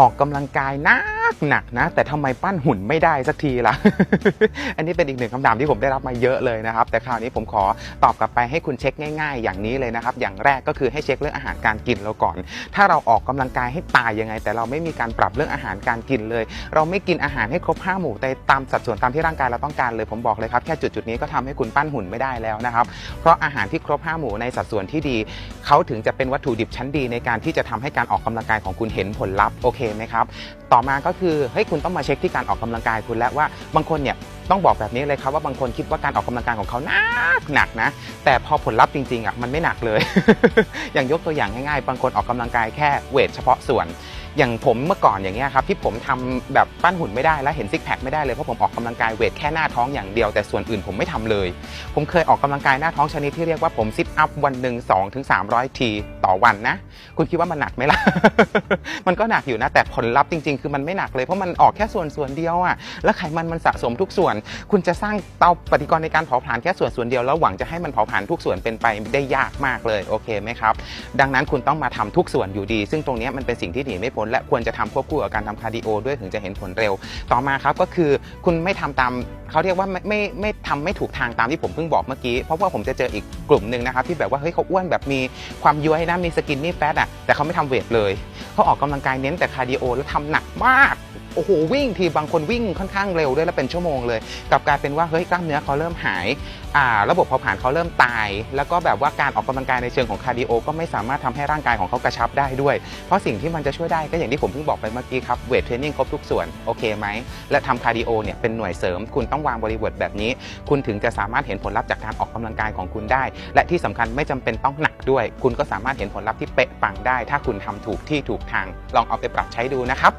ออกกำลังกายนะ กหนักนะ แต่ทำไมปั้นหุ่นไม่ได้สักทีล่ะ อันนี้เป็นอีกหนึ่งคำถามที่ผมได้รับมาเยอะเลยนะครับ แต่คราวนี้ผมขอตอบกลับไปให้คุณเช็คง่าย ๆ อย่างนี้เลยนะครับ อย่างแรกก็คือให้เช็คเรื่องอาหารการกินเราก่อน ถ้าเราออกกำลังกายให้ตายยังไง แต่เราไม่มีการปรับเรื่องอาหารการกินเลย เราไม่กินอาหารให้ครบห้าหมู่แต่ตามสัดส่วนตามที่ร่างกายเราต้องการเลยผมบอกเลยครับแค่จุดๆนี้ก็ทำให้คุณปั้นหุ่นไม่ได้แล้วนะครับเพราะอาหารที่ครบห้าหมู่ในสัดส่วนที่ดีเขาถึงจะเป็นวัตถุดิบชั้นดีในการที่จะทำให้การออกกำลังกายของคุณเห็นผลลัพธ์โอเคไหมครับต่อมาก็คือเฮ้ยคุณต้องมาเช็คที่การออกกำลังกายคุณแล้วว่าบางคนเนี่ยต้องบอกแบบนี้เลยครับว่าบางคนคิดว่าการออกกำลังกายของเขาหนักหนักนะ แต่พอผลลัพธ์จริงๆอะมันไม่หนักเลย อย่างยกตัวอย่างง่ายๆ บางคนออกกำลังกายแค่เวทเฉพาะส่วน อย่างผมเมื่อก่อนอย่างเงี้ยครับที่ผมทำแบบปั้นหุ่นไม่ได้และเห็นซิกแพคไม่ได้เลยเพราะผมออกกำลังกายเวทแค่หน้าท้องอย่างเดียวแต่ส่วนอื่นผมไม่ทำเลย ผมเคยออกกำลังกายหน้าท้องชนิดที่เรียกว่าผมซิทอัพวันหนึ่ง2ถึง300ทีต่อวันนะ คุณคิดว่ามันหนักไหมล่ะ มันก็หนักอยู่นะแต่ผลลัพธ์จริงๆ คือมันไม่หนักเลยเพราะมันออกแค่ส่วนส่วนเดียวอะแล้วไขมันมันสะสมทุกส่วน คุณจะสร้างเตาปฏิกรณ์ในการเผาผลาญแค่ส่วนส่วนเดียวแล้วหวังจะให้มันเผาผลาญทุกส่วนเป็นไปได้ยากมากเลยโอเคไหมครับดังนั้นคุณต้องมาทำทุกส่วนอยู่ดี ซึ่งตรงนี้มันเป็นสิ่งที่หนีไม่พ้นและควรจะทำควบคู่กับการทำคาร์ดิโอด้วยถึงจะเห็นผลเร็ว ต่อมาครับก็คือคุณไม่ทำตามเขาเรียกว่าไม่ไม่ไม่ทำไม่ถูกทางตามที่ผมเพิ่งบอกเมื่อกี้เพราะว่าผมจะเจออีกกลุ่มหนึ่งนะครับที่แบบว่าเฮ้ยเขาอ้วนแบบมีความย้วยนะมีสกินนี่แฟตอะแต่เขาไม่ทำเวทเลยเขาออกกำลังกายเน้นแต่คาร์ดิโอแล้วทำหนักมาก โอ้โหวิ่งทีบางคนวิ่งค่อนข้างเร็วด้วยแล้วเป็นชั่วโมงเลยกับกลายเป็นว่าเฮ้ยกล้ามเนื้อเขาเริ่มหายอ่าระบบเผาผลาญเขาเริ่มตาย แล้วก็แบบว่าการออกกำลังกายในเชิงของคาร์ดิโอก็ไม่สามารถทำให้ร่างกายของเขากระชับได้ด้วย เพราะสิ่งที่มันจะช่วยได้ก็อย่างที่ผมเพิ่งบอกไปเมื่อกี้ครับเวทเทรนนิ่งครบทุกส่วนโอเคไหมและทำคาร์ดิโอเนี่ยเป็นหน่วยเสริม คุณต้องวางบริบทแบบนี้ คุณถึงจะสามารถเห็นผลลัพธ์จากการออกกำลังกายของคุณได้ และที่สำคัญไม่จำเป็นต้องหนักด้วย คุณก็สามารถเห็นผลลัพธ์ที่เป๊ะปังได้ ถ้าคุณทำถูกที่ถูกทางลองเอาไปปรับใช้ดูนะครับ